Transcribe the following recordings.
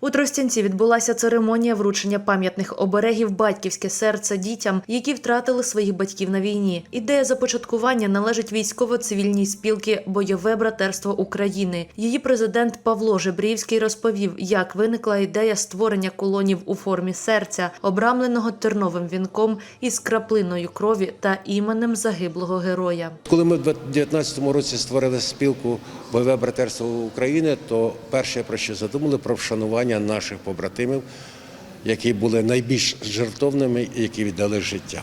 У Тростянці відбулася церемонія вручення пам'ятних оберегів батьківське серце дітям, які втратили своїх батьків на війні. Ідея започаткування належить військово-цивільній спілки Бойове братерство України. Її президент Павло Жебрівський розповів, як виникла ідея створення колонів у формі серця, обрамленого терновим вінком із краплиною крові та іменем загиблого героя. Коли ми в 2019 році створили спілку Бойове братерство України, то перше про що задумали про вшанування наших побратимів, які були найбільш жертовними і які віддали життя.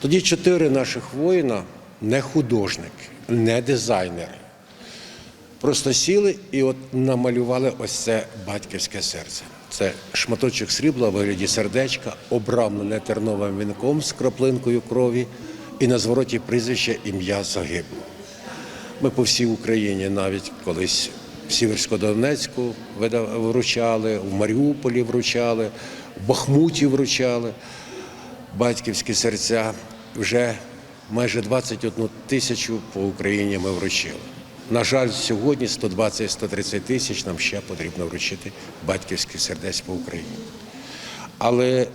Тоді чотири наших воїна, не художники, не дизайнери, просто сіли і от намалювали ось це батьківське серце. Це шматочок срібла в вигляді сердечка, обрамлене терновим вінком з краплинкою крові, і на звороті прізвище ім'я загиблого. Ми по всій Україні навіть колись в Сіверсько-Донецьку вручали, в Маріуполі вручали, в Бахмуті вручали батьківські серця. Вже майже 21 тисячу по Україні ми вручили. На жаль, сьогодні 120-130 тисяч нам ще потрібно вручити батьківських сердець по Україні. Але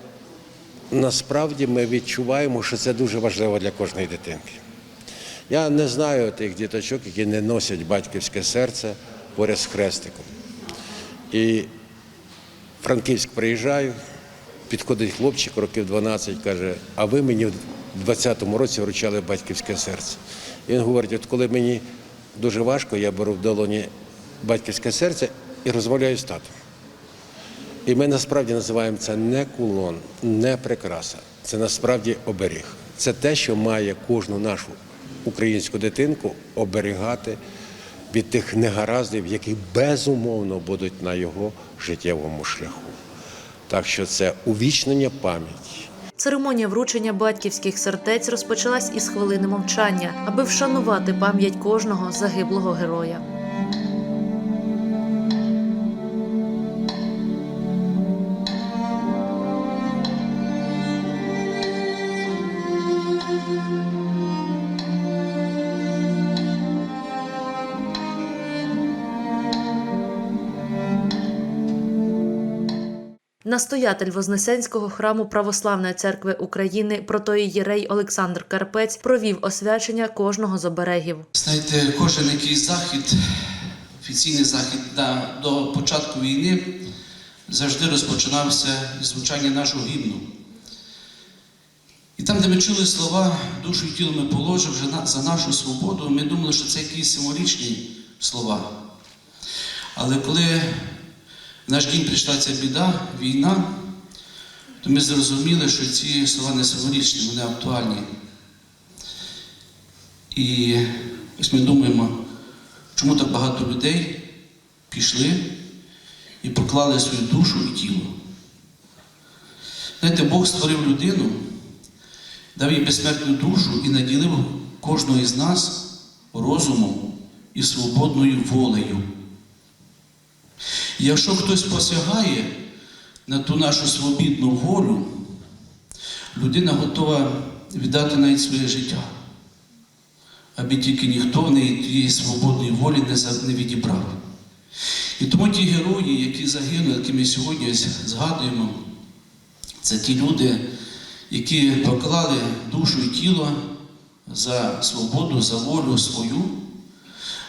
насправді ми відчуваємо, що це дуже важливо для кожної дитинки. Я не знаю тих діточок, які не носять батьківське серце поряд з хрестиком. І Франківськ приїжджаю, підходить хлопчик років 12, каже, а ви мені в 20-му році вручали батьківське серце. І він говорить, от коли мені дуже важко, я беру в долоні батьківське серце і розмовляю з татом. І ми насправді називаємо це не кулон, не прикраса. Це насправді оберіг. Це те, що має кожну нашу українську дитинку оберігати від тих негараздів, які безумовно будуть на його життєвому шляху. Так що це увічнення пам'яті. Церемонія вручення батьківських сердець розпочалась із хвилини мовчання, аби вшанувати пам'ять кожного загиблого героя. Настоятель Вознесенського храму Православної церкви України протоїєрей Олександр Карпець провів освячення кожного з оберегів. Знаєте, кожен якийсь захід, офіційний захід да, до початку війни завжди розпочинався із звучання нашого гімну. І там, де ми чули слова душу і тіло ми положив вже за нашу свободу, ми думали, що це якісь символічні слова. Але коли в наш дім прийшла ця біда, війна, то ми зрозуміли, що ці слова не символічні, вони актуальні. І ось ми думаємо, чому так багато людей пішли і поклали свою душу і тіло. Знаєте, Бог створив людину, дав їй безсмертну душу і наділив кожного із нас розумом і свободною волею. Якщо хтось посягає на ту нашу свобідну волю, людина готова віддати навіть своє життя аби тільки ніхто в неї тієї свободної волі не, відібрав. І тому ті герої, які загинули, які ми сьогодні згадуємо, це ті люди, які поклали душу і тіло за свободу, за волю свою,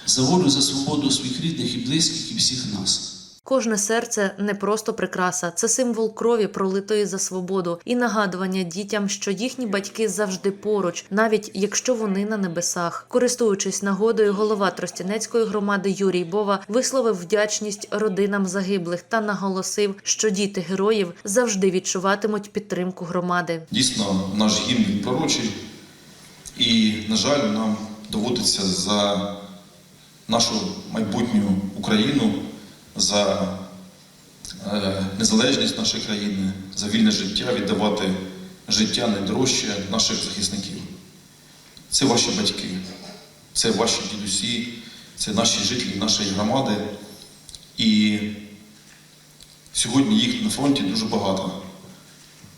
за волю, за свободу своїх рідних і близьких і всіх нас. Кожне серце не просто прикраса, це символ крові, пролитої за свободу, і нагадування дітям, що їхні батьки завжди поруч, навіть якщо вони на небесах. Користуючись нагодою, голова Тростянецької громади Юрій Бова висловив вдячність родинам загиблих та наголосив, що діти героїв завжди відчуватимуть підтримку громади. Дійсно, наш гімн він пророчий, і, на жаль, нам доводиться за нашу майбутню Україну, за е, незалежність нашої країни, за вільне життя віддавати життя найдорожче наших захисників. Це ваші батьки, це ваші дідусі, це наші жителі нашої громади. І сьогодні їх на фронті дуже багато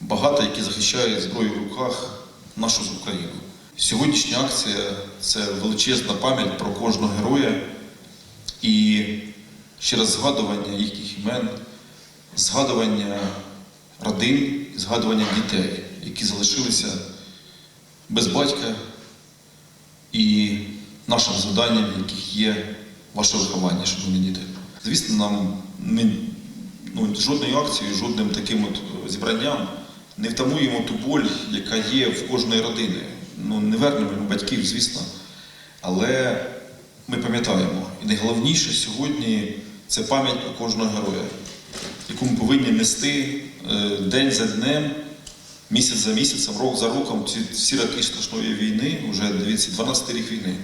багато, які захищають зброю в руках нашу Україну. Сьогоднішня акція це величезна пам'ять про кожного героя і ще раз згадування їхніх імен, згадування родин, згадування дітей, які залишилися без батька, і нашим завданням, яких є ваше виховання, шановні діти. Звісно, нам ми ну, жодною акцією, жодним таким от зібранням не втамуємо ту боль, яка є в кожної родини. Ну, не вернемо батьків, звісно, але ми пам'ятаємо. І найголовніше сьогодні це пам'ять про кожного героя, яку ми повинні нести е, день за днем, місяць за місяцем, рок за роком, ці всі роки страшної війни, вже дивіться, 12 рік війни,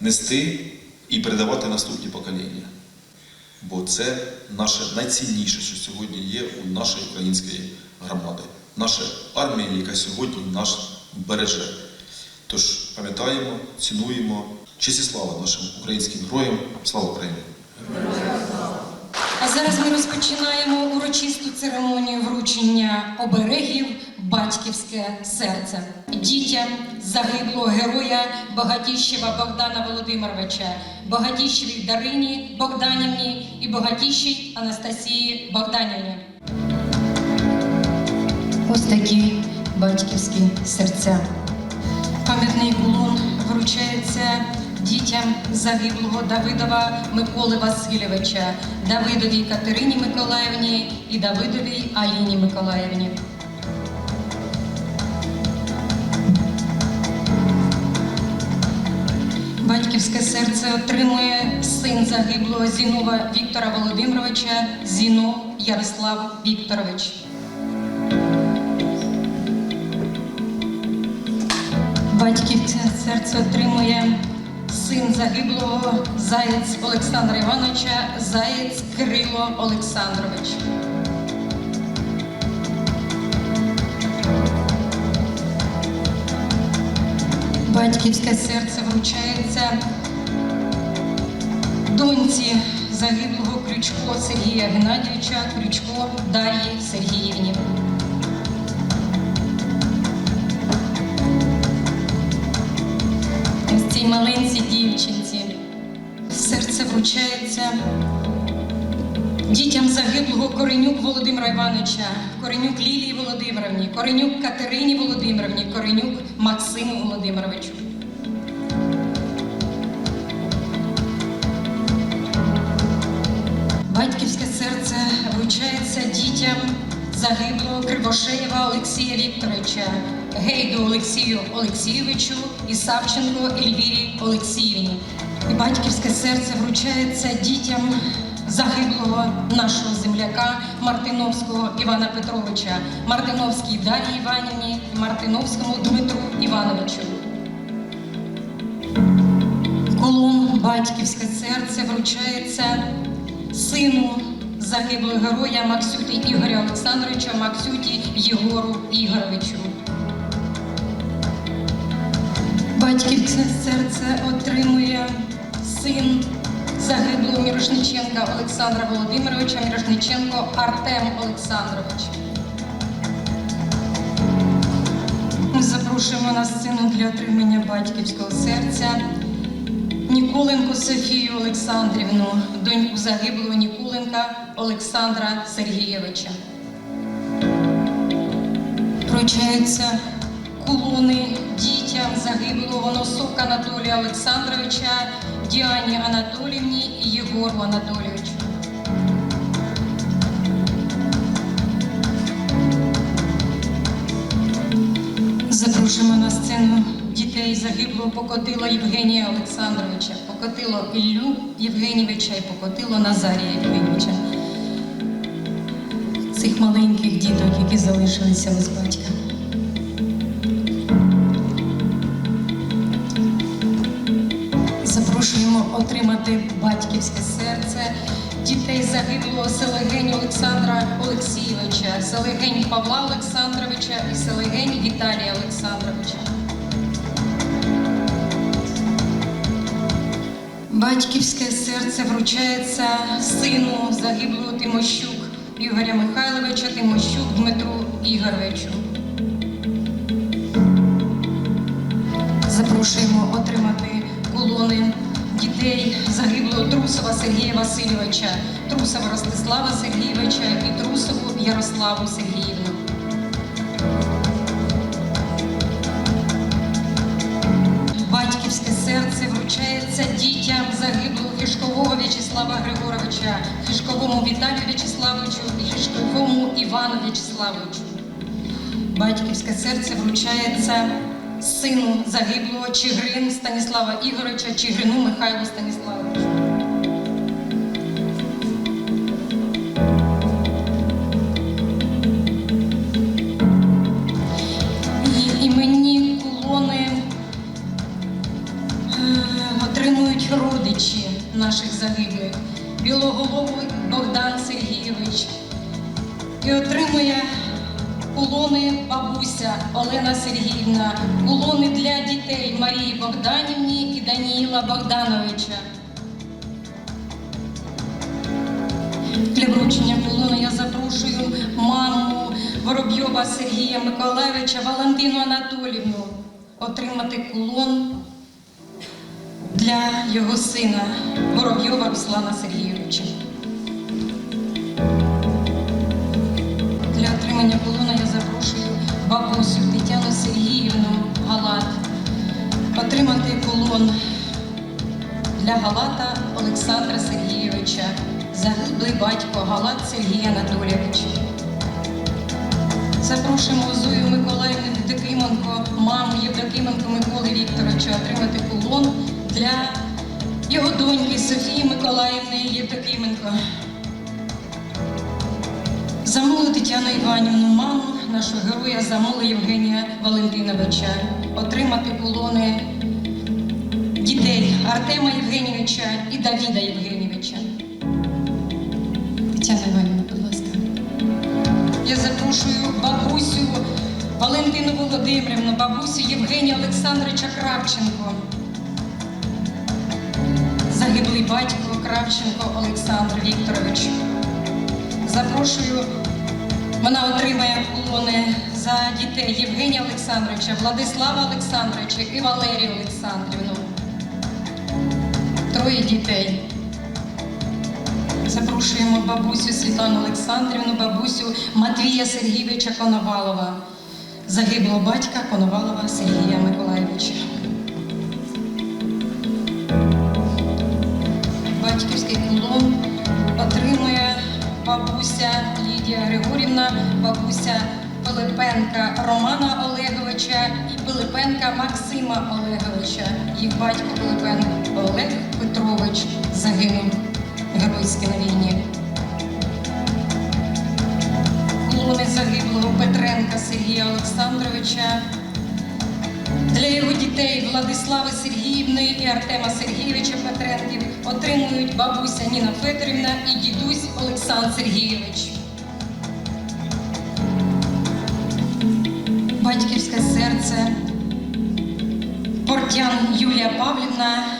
нести і передавати наступні покоління. Бо це наше найцінніше, що сьогодні є у нашої української громади. Наша армія, яка сьогодні нас береже. Тож пам'ятаємо, цінуємо. Честь і слава нашим українським героям. Слава Україні! А зараз ми розпочинаємо урочисту церемонію вручення оберегів Батьківське серце дітям загиблого героя Богатіщева Богдана Володимировича, Богатіщевій Дарині Богданівні і Богатіщій Анастасії Богданівні. Ось такі батьківські серця. Пам'ятний кулон вручається дітям загиблого Давидова Миколи Васильовича, Давидовій Катерині Миколаївні і Давидовій Аліні Миколаївні. Батьківське серце отримує син загиблого Зінова Віктора Володимировича Зіно Ярослав Вікторович. Батьківське серце отримує син загиблого Заєць Олександра Івановича, Заєць Кирило Олександрович. Батьківське серце вручається доньці загиблого Крючко Сергія Геннадійовича, Крючко Дар'ї Сергіївні. Цій маленькій дівчинці. Серце вручається дітям загиблого Коренюк Володимира Івановича, Коренюк Лілії Володимировні, Коренюк Катерині Володимировні, Коренюк Максиму Володимировичу. Батьківське серце вручається дітям загиблого Кривошеєва Олексія Вікторовича, Гейду Олексію Олексійовичу і Савченко Ельвірі Олексіївні. І батьківське серце вручається дітям загиблого нашого земляка Мартиновського Івана Петровича, Мартиновській Дар'ї Іванівні Мартиновському Дмитру Івановичу. Колон батьківське серце вручається сину загиблого героя Максюті Ігоря Олександровича Максюті Єгору Ігоровичу. Батьківське серце отримує син загиблого Мірошниченка Олександра Володимировича Мірошниченко Артем Олександрович. Ми запрошуємо на сцену для отримання батьківського серця Ніколенко Софію Олександрівну, доньку загиблого Ніколенка Олександра Сергійовича. Вручаються кулони дітям загиблого Воносока Анатолія Олександровича, Діані Анатоліївні і Єгору Анатолійовичу. Запрошуємо на сцену дітей загиблого Покотило Євгенія Олександровича, Покотило Іллю Євгенійовича і Покотило Назарія Євгенійовича. Цих маленьких діток, які залишилися без батька. Отримати батьківське серце дітей загиблого Селегень Олександра Олексійовича, Селегень Павла Олександровича і Селегень Віталія Олександровича. Батьківське серце вручається сину загиблого Тимощук Ігоря Михайловича, Тимощук Дмитру Ігоровичу. Запрошуємо отримати колони дітей загиблого Трусова Сергія Васильовича, Трусова Ростислава Сергійовича. І Трусову Ярославу Сергіївну. Батьківське серце вручається дітям загиблого Хишкового В'ячеслава Григоровича, Хишковому Віталію В'ячеславовичу і Хишковому Івану В'ячеславовичу. Батьківське серце вручається сину загиблого Чигрин Станіслава Ігоровича, Чигрину Михайлу Станіславовичу. Іменні колони е, отримують родичі наших загиблих. Білоголовий Богдан Сергійович. І отримує кулони бабуся Олена Сергіївна, кулони для дітей Марії Богданівні і Даніїла Богдановича. Для вручення кулони я запрошую маму Воробйова Сергія Миколаєвича Валентину Анатолівну отримати кулон для його сина Воробйова Руслана Сергійовича. Отримати колон для Галата Олександра Сергійовича, загиблий батько Галат Сергій Анатолійович. Запрошуємо Зою Миколаївну Євдокименко, маму Євдокименко Миколи Вікторовича отримати колон для його доньки Софії Миколаївни Євдокименко. Замолу Тетяну Іванівну, маму нашого героя Замоли Євгенія Валентиновича, отримати колони дітей Артема Євгенійовича і Давіда Євгенійовича. Тетяна Іванівна, будь ласка. Я запрошую бабусю Валентину Володимирівну, бабусю Євгенія Олександровича Кравченко. Загиблий батько Кравченко Олександр Вікторович. Запрошую, вона отримає колони за дітей Євгенія Олександровича, Владислава Олександровича і Валерію Олександрівну. Троє дітей. Запрошуємо бабусю Світлану Олександрівну, бабусю Матвія Сергійовича Коновалова, загиблого батька Коновалова Сергія Миколаєвича. Батьківський кулон отримує бабуся Лідія Григорівна, бабуся Пилипенка Романа Олеговича і Пилипенка Максима Олеговича. Їх батько Пилипенко загинув геройськи на війні. Колони загиблого Петренка Сергія Олександровича. Для його дітей Владислави Сергіївни і Артема Сергійовича Петренків отримують бабуся Ніна Федорівна і дідусь Олександр Сергійович. Батьківське серце Портян Юлія Павлівна,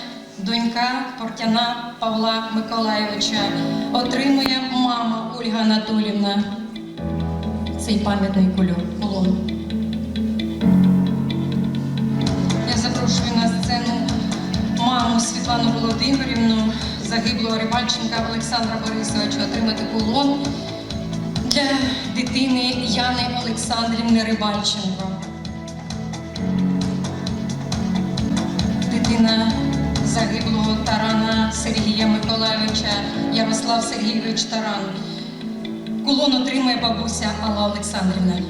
донька Портяна Павла Миколайовича, отримує мама Ольга Анатолівна. Цей пам'ятний колон. Я запрошую на сцену маму Світлану Володимирівну, загиблого Рибальченка Олександра Борисовича отримати кулон для дитини Яни Олександрівни Рибальченко. Дитина загиблого Тарана Сергія Миколайовича Ярослав Сергійович Таран. Кулон отримує бабуся Алла Олександрівна.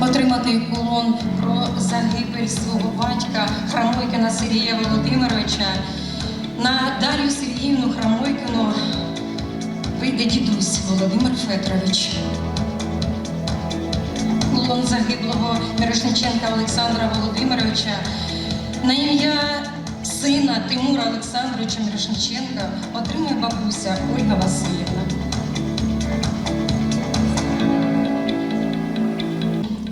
отримати кулон про загибель свого батька Храмойкина Сергія Володимировича. На Дар'ю Сергіївну Храмойкину вийде дідусь Володимир Федорович. Кулон загиблого Мирошниченка Олександра Володимировича на ім'я сина Тимура Олександровича Мирошниченка отримує бабуся Ольга Васильівна.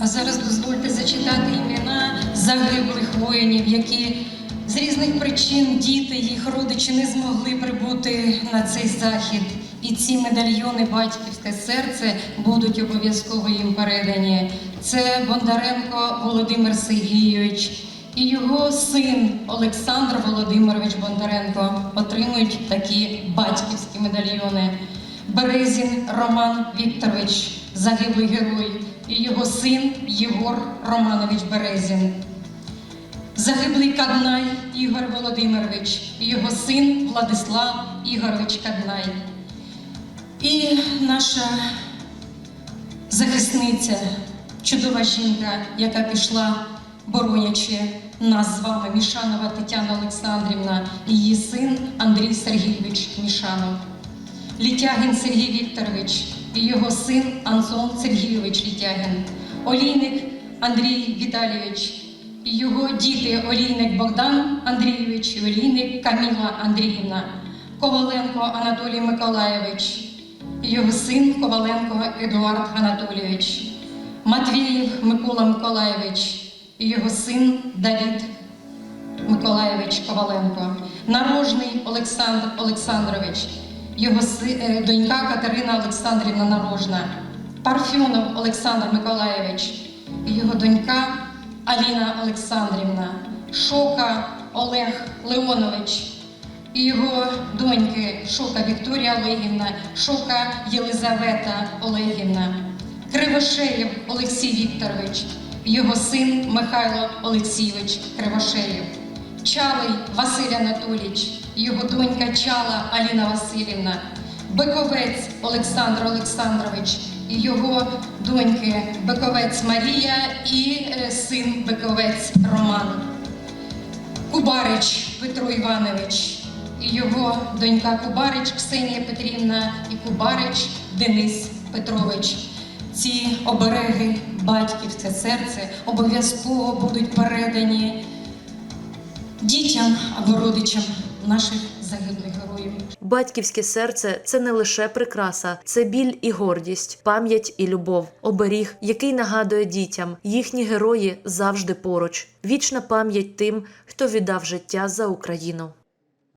А зараз дозвольте зачитати імена загиблих воїнів, які з різних причин діти, їх родичі не змогли прибути на цей захід. І ці медальйони Батьківське серце будуть обов'язково їм передані. Це Бондаренко Володимир Сергійович, і його син Олександр Володимирович Бондаренко отримують такі батьківські медальйони. Березін Роман Вікторович, загиблий герой, і його син Єгор Романович Березін. Загиблий Каднай Ігор Володимирович і його син Владислав Ігорович Каднай. І наша захисниця, чудова жінка, яка пішла, боронячи нас з вами, Мішанова Тетяна Олександрівна і її син Андрій Сергійович Мішанов. Літягін Сергій Вікторович і його син Антон Сергійович Літягін, Олійник Андрій Віталійович. І його діти Олійник Богдан Андрійович і Олійник Каміла Андріївна, Коваленко Анатолій Миколаєвич і його син Коваленко Едуард Анатолійович, Матвієв Микола Миколаєвич і його син Давід Миколаєвич Коваленко, Нарожний Олександр Олександрович, його е, донька Катерина Олександрівна Нарожна, Парфьонов Олександр Миколаєвич його донька Аліна Олександрівна, Шока Олег Леонович і його доньки Шока Вікторія Олегівна, Шока Єлизавета Олегівна, Кривошеєв Олексій Вікторович, його син Михайло Олексійович Кривошеєв, Чалий Василь Анатолійович, його донька Чала Аліна Васильівна, Биковець Олександр Олександрович його доньки Биковець Марія і е, син Биковець Роман. Кубарич Петро Іванович його донька Кубарич Ксенія Петрівна і Кубарич Денис Петрович. Ці обереги батьківське серце обов'язково будуть передані дітям або родичам наших загиблих героїв. Батьківське серце це не лише прикраса, це біль і гордість, пам'ять і любов, оберіг, який нагадує дітям, їхні герої завжди поруч. Вічна пам'ять тим, хто віддав життя за Україну.